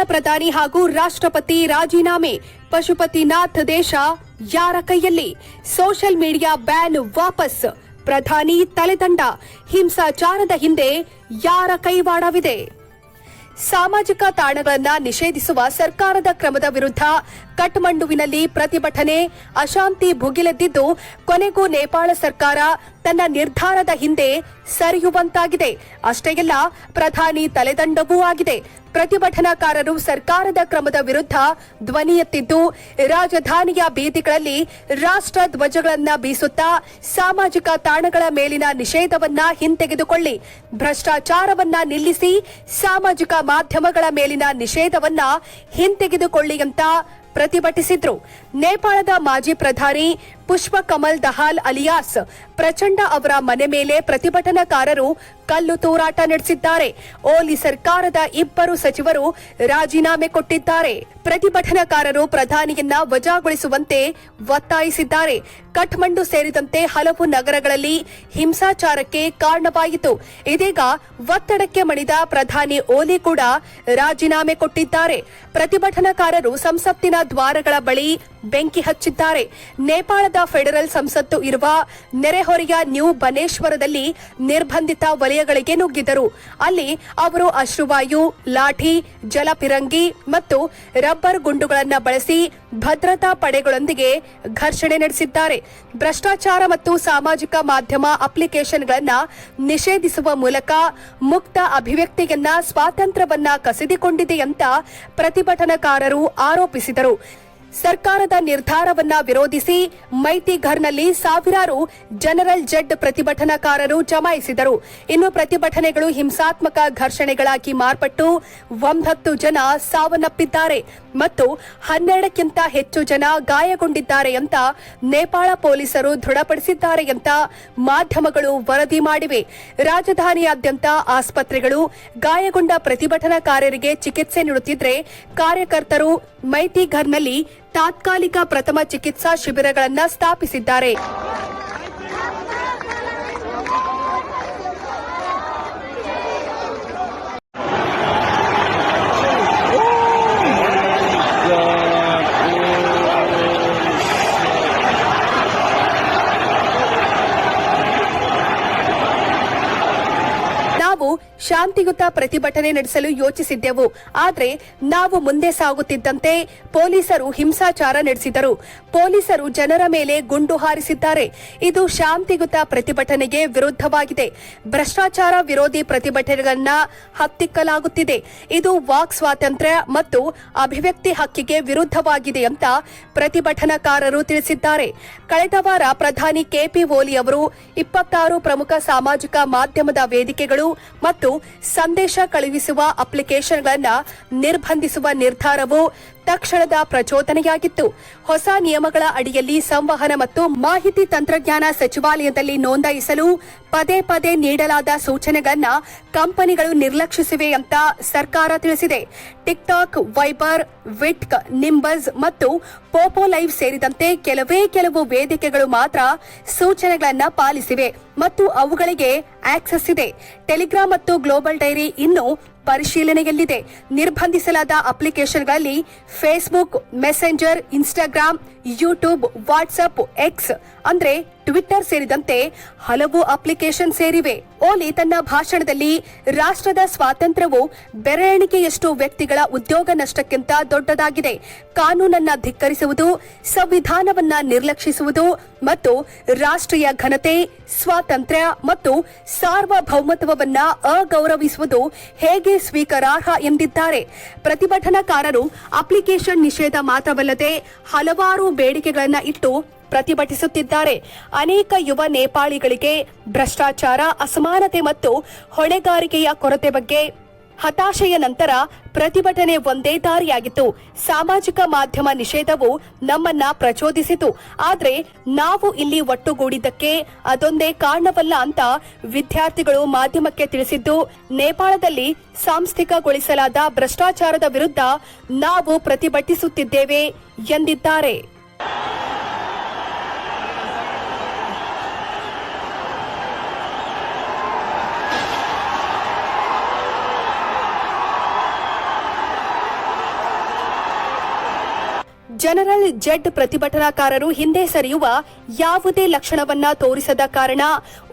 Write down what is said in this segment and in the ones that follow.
ನೇಪಾಳ ಪ್ರಧಾನಿ ಹಾಗೂ ರಾಷ್ಟ್ರಪತಿ ರಾಜೀನಾಮೆ. ಪಶುಪತಿನಾಥ್ ದೇಶ ಯಾರ ಕೈಯಲ್ಲಿ ಸೋಷಿಯಲ್ ಮೀಡಿಯಾ ಬ್ಯಾನ್ ವಾಪಸ್. ಪ್ರಧಾನಿ ತಲೆದಂಡ. ಹಿಂಸಾಚಾರದ ಹಿಂದೆ ಯಾರ ಕೈವಾಡವಿದೆ? ಸಾಮಾಜಿಕ ತಾಣಗಳನ್ನ ನಿಷೇಧಿಸುವ ಸರ್ಕಾರದ ಕ್ರಮದ ವಿರುದ್ಧ ಕಠ್ಮಂಡುವಿನಲ್ಲಿ ಪ್ರತಿಭಟನೆ, ಅಶಾಂತಿ ಭುಗಿಲೆದ್ದಿದ್ದು, ಕೊನೆಗೂ ನೇಪಾಳ ಸರ್ಕಾರ ತನ್ನ ನಿರ್ಧಾರದ ಹಿಂದೆ ಸರಿಯುವಂತಾಗಿದೆ. ಅಷ್ಟೇ ಅಲ್ಲ ಪ್ರಧಾನಿ ತಲೆದಂಡವೂ ಆಗಿದೆ. ಪ್ರತಿಭಟನಾಕಾರರು ಸರ್ಕಾರದ ಕ್ರಮದ ವಿರುದ್ಧ ಧ್ವನಿ ಎತ್ತಿದ್ದು, ರಾಜಧಾನಿಯ ಬೀದಿಗಳಲ್ಲಿ ರಾಷ್ಟ್ರ ಧ್ವಜಗಳನ್ನ ಬೀಸುತ್ತಾ ಸಾಮಾಜಿಕ ತಾಣಗಳ ಮೇಲಿನ ನಿಷೇಧವನ್ನ ಹಿಂತೆಗೆದುಕೊಳ್ಳಿ. ಭ್ರಷ್ಟಾಚಾರವನ್ನ ನಿಲ್ಲಿಸಿ ಸಾಮಾಜಿಕ ಮಾಧ್ಯಮಗಳ ಮೇಲಿನ ನಿಷೇಧವನ್ನ ಹಿಂತೆಗೆದುಕೊಳ್ಳಿ ಅಂತ ಪ್ರತಿಭಟಿಸಿದ್ರು. ನೇಪಾಳದ ಮಾಜಿ ಪ್ರಧಾನಿ ಪುಷ್ಪ ಕಮಲ್ ದಹಾಲ್ ಅಲಿಯಾಸ್. ಪ್ರಚಂಡ ಅವರ ಮನೆ ಮೇಲೆ ಪ್ರತಿಭಟನಾಕಾರರು ಕಲ್ಲು ತೂರಾಟ ನಡೆಸಿದ್ದಾರೆ. ಓಲಿ ಸರ್ಕಾರದ ಇಬ್ಬರು ಸಚಿವರು ರಾಜೀನಾಮೆ ಕೊಟ್ಟಿದ್ದಾರೆ. ಪ್ರತಿಭಟನಾಕಾರರು ಪ್ರಧಾನಿಯನ್ನ ವಜಾಗೊಳಿಸುವಂತೆ ಒತ್ತಾಯಿಸಿದ್ದಾರೆ. ಕಠ್ಮಂಡು ಸೇರಿದಂತೆ ಹಲವು ನಗರಗಳಲ್ಲಿ ಹಿಂಸಾಚಾರಕ್ಕೆ ಕಾರಣವಾಯಿತು. ಇದೀಗ ಒತ್ತಡಕ್ಕೆ ಮಣಿದ ಪ್ರಧಾನಿ ಓಲಿ ಕೂಡ ರಾಜೀನಾಮೆ ಕೊಟ್ಟಿದ್ದಾರೆ. ಪ್ರತಿಭಟನಾಕಾರರು ಸಂಸತ್ತಿನ ದ್ವಾರಗಳ ಬಳಿ ಬೆಂಕಿ ಹಚ್ಚಿದ್ದಾರೆ. ನೇಪಾಳದ ಫೆಡರಲ್ ಸಂಸತ್ತು ಇರುವ ನೆರೆಹೊರೆಯ ನ್ಯೂ ಬನೇಶ್ವರದಲ್ಲಿ ನಿರ್ಬಂಧಿತ ವಲಯಗಳಿಗೆ ನುಗ್ಗಿದರು. ಅಲ್ಲಿ ಅವರು ಅಶ್ರುವಾಯು, ಲಾಠಿ, ಜಲಪಿರಂಗಿ ಮತ್ತು ರಬ್ಬರ್ ಗುಂಡುಗಳನ್ನು ಬಳಸಿ ಭದ್ರತಾ ಪಡೆಗಳೊಂದಿಗೆ ಘರ್ಷಣೆ ನಡೆಸಿದ್ದಾರೆ. ಭ್ರಷ್ಟಾಚಾರ ಮತ್ತು ಸಾಮಾಜಿಕ ಮಾಧ್ಯಮ ಅಪ್ಲಿಕೇಶನ್ಗಳನ್ನು ನಿಷೇಧಿಸುವ ಮೂಲಕ ಮುಕ್ತ ಅಭಿವ್ಯಕ್ತಿಯನ್ನ ಸ್ವಾತಂತ್ರ್ಯವನ್ನ ಕಸಿದುಕೊಂಡಿದೆ ಅಂತ ಪ್ರತಿಭಟನಾಕಾರರು ಆರೋಪಿಸಿದರು. ಸರ್ಕಾರದ ನಿರ್ಧಾರವನ್ನ ವಿರೋಧಿಸಿ ಮೈತಿಘರ್ನಲ್ಲಿ ಸಾವಿರಾರು ಜನರಲ್ ಜಡ್ ಪ್ರತಿಭಟನಾಕಾರರು ಜಮಾಯಿಸಿದರು. ಇನ್ನು ಪ್ರತಿಭಟನೆಗಳು ಹಿಂಸಾತ್ಮಕ ಘರ್ಷಣೆಗಳಾಗಿ ಮಾರ್ಪಟ್ಟು ಒಂಬತ್ತು ಜನ ಸಾವನ್ನಪ್ಪಿದ್ದಾರೆ ಮತ್ತು ಹನ್ನೆರಡಕ್ಕಿಂತ ಹೆಚ್ಚು ಜನ ಗಾಯಗೊಂಡಿದ್ದಾರೆ ಅಂತ ನೇಪಾಳ ಪೊಲೀಸರು ದೃಢಪಡಿಸಿದ್ದಾರೆ ಅಂತ ಮಾಧ್ಯಮಗಳು ವರದಿ ಮಾಡಿವೆ. ರಾಜಧಾನಿಯಾದ್ಯಂತ ಆಸ್ಪತ್ರೆಗಳು ಗಾಯಗೊಂಡ ಪ್ರತಿಭಟನಾಕಾರರಿಗೆ ಚಿಕಿತ್ಸೆ ನೀಡುತ್ತಿದ್ದರೆ ಕಾರ್ಯಕರ್ತರು ಮೈತಿಘರ್ನಲ್ಲಿ ತಾತ್ಕಾಲಿಕ ಪ್ರಥಮ ಚಿಕಿತ್ಸಾ ಶಿಬಿರಗಳನ್ನು ಸ್ಥಾಪಿಸಿದ್ದಾರೆ ನಾವು ಶಾಂತಿಯುತ ಪ್ರತಿಭಟನೆ ನಡೆಸಲು ಯೋಚಿಸಿದ್ದೆವು. ಆದರೆ ನಾವು ಮುಂದೆ ಸಾಗುತ್ತಿದ್ದಂತೆ ಪೊಲೀಸರು ಹಿಂಸಾಚಾರ ನಡೆಸಿದರು. ಪೊಲೀಸರು ಜನರ ಮೇಲೆ ಗುಂಡು ಹಾರಿಸಿದ್ದಾರೆ. ಇದು ಶಾಂತಿಯುತ ಪ್ರತಿಭಟನೆಗೆ ವಿರುದ್ಧವಾಗಿದೆ. ಭ್ರಷ್ಟಾಚಾರ ವಿರೋಧಿ ಪ್ರತಿಭಟನೆಗಳನ್ನ ಹತ್ತಿಕ್ಕಲಾಗುತ್ತಿದೆ. ಇದು ವಾಕ್ ಸ್ವಾತಂತ್ರ್ಯ ಮತ್ತು ಅಭಿವ್ಯಕ್ತಿ ಹಕ್ಕಿಗೆ ವಿರುದ್ಧವಾಗಿದೆ ಅಂತ ಪ್ರತಿಭಟನಾಕಾರರು ತಿಳಿಸಿದ್ದಾರೆ. ಕಳೆದ ವಾರ ಪ್ರಧಾನಿ ಕೆಪಿ ಓಲಿ ಅವರು ಇಪ್ಪತ್ತಾರು ಪ್ರಮುಖ ಸಾಮಾಜಿಕ ಮಾಧ್ಯಮದ ವೇದಿಕೆಗಳು ಮತ್ತು ಸಂದೇಶ ಕಳುಹಿಸುವ ಅಪ್ಲಿಕೇಶನ್ಗಳನ್ನು ನಿರ್ಬಂಧಿಸುವ ನಿರ್ಧಾರವು ತಕ್ಷಣದ ಪ್ರಚೋದನೆಯಾಗಿತ್ತು. ಹೊಸ ನಿಯಮಗಳ ಅಡಿಯಲ್ಲಿ ಸಂವಹನ ಮತ್ತು ಮಾಹಿತಿ ತಂತ್ರಜ್ಞಾನ ಸಚಿವಾಲಯದಲ್ಲಿ ನೋಂದಾಯಿಸಲು ಪದೇ ಪದೇ ನೀಡಲಾದ ಸೂಚನೆಗಳನ್ನ ಕಂಪನಿಗಳು ನಿರ್ಲಕ್ಷಿಸಿವೆ ಅಂತ ಸರ್ಕಾರ ತಿಳಿಸಿದೆ. ಟಿಕ್ಟಾಕ್, ವೈಬರ್, ವಿಟ್ಕ್, ನಿಂಬಸ್ ಮತ್ತು ಪೋಪೋ ಲೈವ್ ಸೇರಿದಂತೆ ಕೆಲವೇ ಕೆಲವು ವೇದಿಕೆಗಳು ಮಾತ್ರ ಸೂಚನೆಗಳನ್ನು ಪಾಲಿಸಿವೆ ಮತ್ತು ಅವುಗಳಿಗೆ ಆಕ್ಸೆಸ್ ಇದೆ. ಟೆಲಿಗ್ರಾಮ್ ಮತ್ತು ಗ್ಲೋಬಲ್ ಡೈರಿ ಇನ್ನು ಪರಿಶೀಲನೆಯಲ್ಲಿದೆ. ನಿರ್ಬಂಧಿಸಲಾದ ಅಪ್ಲಿಕೇಶನ್ಗಳಲ್ಲಿ Facebook Messenger Instagram YouTube WhatsApp X ಅಂದ್ರೆ ಟ್ವಿಟ್ಟರ್ ಸೇರಿದಂತೆ ಹಲವು ಅಪ್ಲಿಕೇಶನ್ ಸೇರಿವೆ. ಓಲಿ ತನ್ನ ಭಾಷಣದಲ್ಲಿ ರಾಷ್ಟ್ರದ ಸ್ವಾತಂತ್ರ್ಯವು ಬೆರಳೆಣಿಕೆಯಷ್ಟು ವ್ಯಕ್ತಿಗಳ ಉದ್ಯೋಗ ನಷ್ಟಕ್ಕಿಂತ ದೊಡ್ಡದಾಗಿದೆ. ಕಾನೂನನ್ನ ಧಿಕ್ಕರಿಸುವುದು, ಸಂವಿಧಾನವನ್ನ ನಿರ್ಲಕ್ಷಿಸುವುದು ಮತ್ತು ರಾಷ್ಟ್ರೀಯ ಘನತೆ, ಸ್ವಾತಂತ್ರ್ಯ ಮತ್ತು ಸಾರ್ವಭೌಮತ್ವವನ್ನ ಅಗೌರವಿಸುವುದು ಹೇಗೆ ಸ್ವೀಕಾರಾರ್ಹ ಎಂದಿದ್ದಾರೆ. ಪ್ರತಿಭಟನಾಕಾರರು ಅಪ್ಲಿಕೇಶನ್ ನಿಷೇಧ ಮಾತ್ರವಲ್ಲದೆ ಹಲವಾರು ಬೇಡಿಕೆಗಳನ್ನ ಇಟ್ಟು ಪ್ರತಿಭಟಿಸುತ್ತಿದ್ದಾರೆ. ಅನೇಕ ಯುವ ನೇಪಾಳಿಗಳಿಗೆ ಭ್ರಷ್ಟಾಚಾರ, ಅಸಮಾನತೆ ಮತ್ತು ಹೊಣೆಗಾರಿಕೆಯ ಕೊರತೆ ಬಗ್ಗೆ ಹತಾಶೆಯ ನಂತರ ಪ್ರತಿಭಟನೆ ಒಂದೇ ದಾರಿಯಾಗಿತ್ತು. ಸಾಮಾಜಿಕ ಮಾಧ್ಯಮ ನಿಷೇಧವು ನಮ್ಮನ್ನ ಪ್ರಚೋದಿಸಿತು. ಆದರೆ ನಾವು ಇಲ್ಲಿ ಒಟ್ಟುಗೂಡಿದ್ದಕ್ಕೆ ಅದೊಂದೇ ಕಾರಣವಲ್ಲ ಅಂತ ವಿದ್ಯಾರ್ಥಿಗಳು ಮಾಧ್ಯಮಕ್ಕೆ ತಿಳಿಸಿದ್ದು, ನೇಪಾಳದಲ್ಲಿ ಸಾಂಸ್ಥಿಕಗೊಳಿಸಲಾದ ಭ್ರಷ್ಟಾಚಾರದ ವಿರುದ್ಧ ನಾವು ಪ್ರತಿಭಟಿಸುತ್ತಿದ್ದೇವೆ ಎಂದಿದ್ದಾರೆ. ಜನರಲ್ ಜೆಡ್ ಪ್ರತಿಭಟನಾಕಾರರು ಹಿಂದೆ ಸರಿಯುವ ಯಾವುದೇ ಲಕ್ಷಣವನ್ನ ತೋರಿಸದ ಕಾರಣ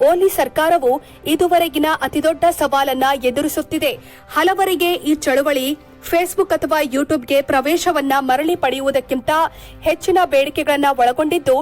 ಓಲಿ ಸರ್ಕಾರವು ಇದುವರೆಗಿನ ಅತಿದೊಡ್ಡ ಸವಾಲನ್ನ ಎದುರಿಸುತ್ತಿದೆ. ಹಲವರಿಗೆ ಈ ಚಳುವಳಿ ಫೇಸ್ಬುಕ್ ಅಥವಾ ಯೂಟ್ಯೂಬ್ಗೆ ಪ್ರವೇಶವನ್ನ ಮರಳಿ ಪಡೆಯುವುದಕ್ಕಿಂತ ಹೆಚ್ಚಿನ ಬೇಡಿಕೆಗಳನ್ನು ಒಳಗೊಂಡಿದ್ದು.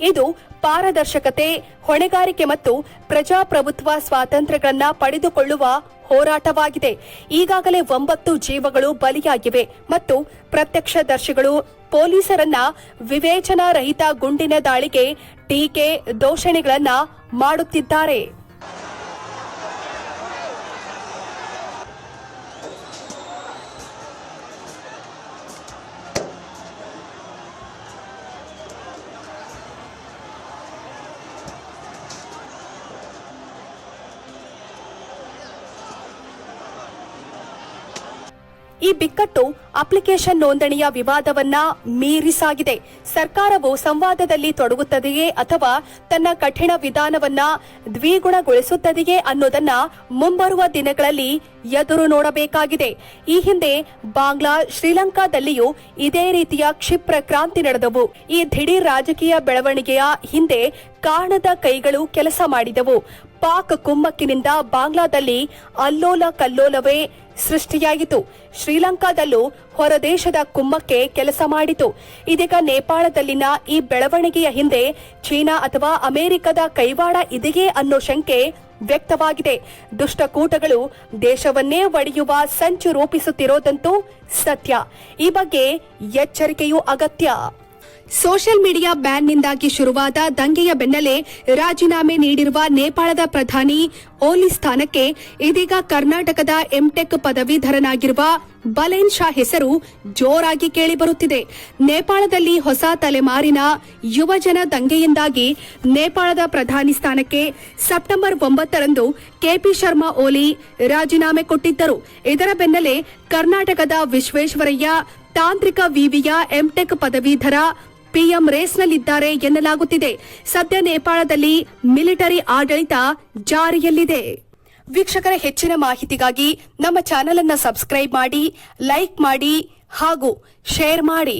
ಇದು ಪಾರದರ್ಶಕತೆ, ಹೊಣೆಗಾರಿಕೆ ಮತ್ತು ಪ್ರಜಾಪ್ರಭುತ್ವ ಸ್ವಾತಂತ್ರ್ಯಗಳನ್ನ ಪಡೆದುಕೊಳ್ಳುವ ಹೋರಾಟವಾಗಿದೆ. ಈಗಾಗಲೇ ಒಂಬತ್ತು ಜೀವಗಳು ಬಲಿಯಾಗಿವೆ ಮತ್ತು ಪ್ರತ್ಯಕ್ಷದರ್ಶಿಗಳು ಪೊಲೀಸರನ್ನ ವಿವೇಚನಾರಹಿತ ಗುಂಡಿನ ದಾಳಿಗೆ, ಟೀಕೆ, ದೋಷಣೆಗಳನ್ನ ಮಾಡುತ್ತಿದ್ದಾರೆ. ಈ ಬಿಕ್ಕಟ್ಟು ಅಪ್ಲಿಕೇಶನ್ ನೋಂದಣಿಯ ವಿವಾದವನ್ನ ಮೀರಿಸಾಗಿದೆ. ಸರ್ಕಾರವು ಸಂವಾದದಲ್ಲಿ ತೊಡಗುತ್ತದೆಯೇ ಅಥವಾ ತನ್ನ ಕಠಿಣ ವಿಧಾನವನ್ನ ದ್ವಿಗುಣಗೊಳಿಸುತ್ತದೆಯೇ ಅನ್ನೋದನ್ನ ಮುಂಬರುವ ದಿನಗಳಲ್ಲಿ ಎದುರು ನೋಡಬೇಕಾಗಿದೆ. ಈ ಹಿಂದೆ ಬಾಂಗ್ಲಾ, ಶ್ರೀಲಂಕಾದಲ್ಲಿಯೂ ಇದೇ ರೀತಿಯ ಕ್ಷಿಪ್ರ ಕ್ರಾಂತಿ ನಡೆದವು. ಈ ದಿಢೀರ್ ರಾಜಕೀಯ ಬೆಳವಣಿಗೆಯ ಹಿಂದೆ ಕಾಣದ ಕೈಗಳು ಕೆಲಸ ಮಾಡಿದವು. ಪಾಕ್ ಕುಮ್ಮಕ್ಕಿನಿಂದ ಬಾಂಗ್ಲಾದಲ್ಲಿ ಅಲ್ಲೋಲ ಕಲ್ಲೋಲವೇ ಸೃಷ್ಟಿಯಾಯಿತು. ಶ್ರೀಲಂಕಾದಲ್ಲೂ ಹೊರದೇಶದ ಕುಮ್ಮಕ್ಕೆ ಕೆಲಸ ಮಾಡಿತು. ಇದೀಗ ನೇಪಾಳದಲ್ಲಿನ ಈ ಬೆಳವಣಿಗೆಯ ಹಿಂದೆ ಚೀನಾ ಅಥವಾ ಅಮೆರಿಕದ ಕೈವಾಡ ಇದೆಯೇ ಅನ್ನೋ ಶಂಕೆ ವ್ಯಕ್ತವಾಗಿದೆ. ದುಷ್ಟಕೂಟಗಳು ದೇಶವನ್ನೇ ಒಡೆಯುವ ಸಂಚು ರೂಪಿಸುತ್ತಿರೋದಂತೂ ಸತ್ಯ. ಈ ಬಗ್ಗೆ ಎಚ್ಚರಿಕೆಯೂ ಅಗತ್ಯ. ಸೋಷಿಯಲ್ ಮೀಡಿಯಾ ಬ್ಯಾನ್ನಿಂದಾಗಿ ಶುರುವಾದ ದಂಗೆಯ ಬೆನ್ನಲ್ಲೇ ರಾಜೀನಾಮೆ ನೀಡಿರುವ ನೇಪಾಳದ ಪ್ರಧಾನಿ ಓಲಿ ಸ್ಥಾನಕ್ಕೆ ಇದೀಗ ಕರ್ನಾಟಕದ ಎಂಟೆಕ್ ಪದವೀಧರನಾಗಿರುವ ಬಲೇನ್ ಶಾ ಹೆಸರು ಜೋರಾಗಿ ಕೇಳಿಬರುತ್ತಿದೆ. ನೇಪಾಳದಲ್ಲಿ ಹೊಸ ತಲೆಮಾರಿನ ಯುವಜನ ದಂಗೆಯಿಂದಾಗಿ ನೇಪಾಳದ ಪ್ರಧಾನಿ ಸ್ಥಾನಕ್ಕೆ ಸೆಪ್ಟೆಂಬರ್ ಒಂಬತ್ತರಂದು ಕೆಪಿ ಶರ್ಮಾ ಓಲಿ ರಾಜೀನಾಮೆ ಕೊಟ್ಟಿದ್ದರು. ಇದರ ಬೆನ್ನಲ್ಲೇ ಕರ್ನಾಟಕದ ವಿಶ್ವೇಶ್ವರಯ್ಯ ತಾಂತ್ರಿಕ ವಿವಿಯ ಎಂಟೆಕ್ ಪದವೀಧರ ಪಿಎಂ ರೇಸ್ನಲ್ಲಿದ್ದಾರೆ ಎನ್ನಲಾಗುತ್ತಿದೆ. ಸದ್ಯ ನೇಪಾಳದಲ್ಲಿ ಮಿಲಿಟರಿ ಆಡಳಿತ ಜಾರಿಯಲ್ಲಿದೆ. ವೀಕ್ಷಕರ, ಹೆಚ್ಚಿನ ಮಾಹಿತಿಗಾಗಿ ನಮ್ಮ ಚಾನೆಲ್ ಅನ್ನು ಸಬ್ಸ್ಕ್ರೈಬ್ ಮಾಡಿ, ಲೈಕ್ ಮಾಡಿ ಹಾಗೂ ಶೇರ್ ಮಾಡಿ.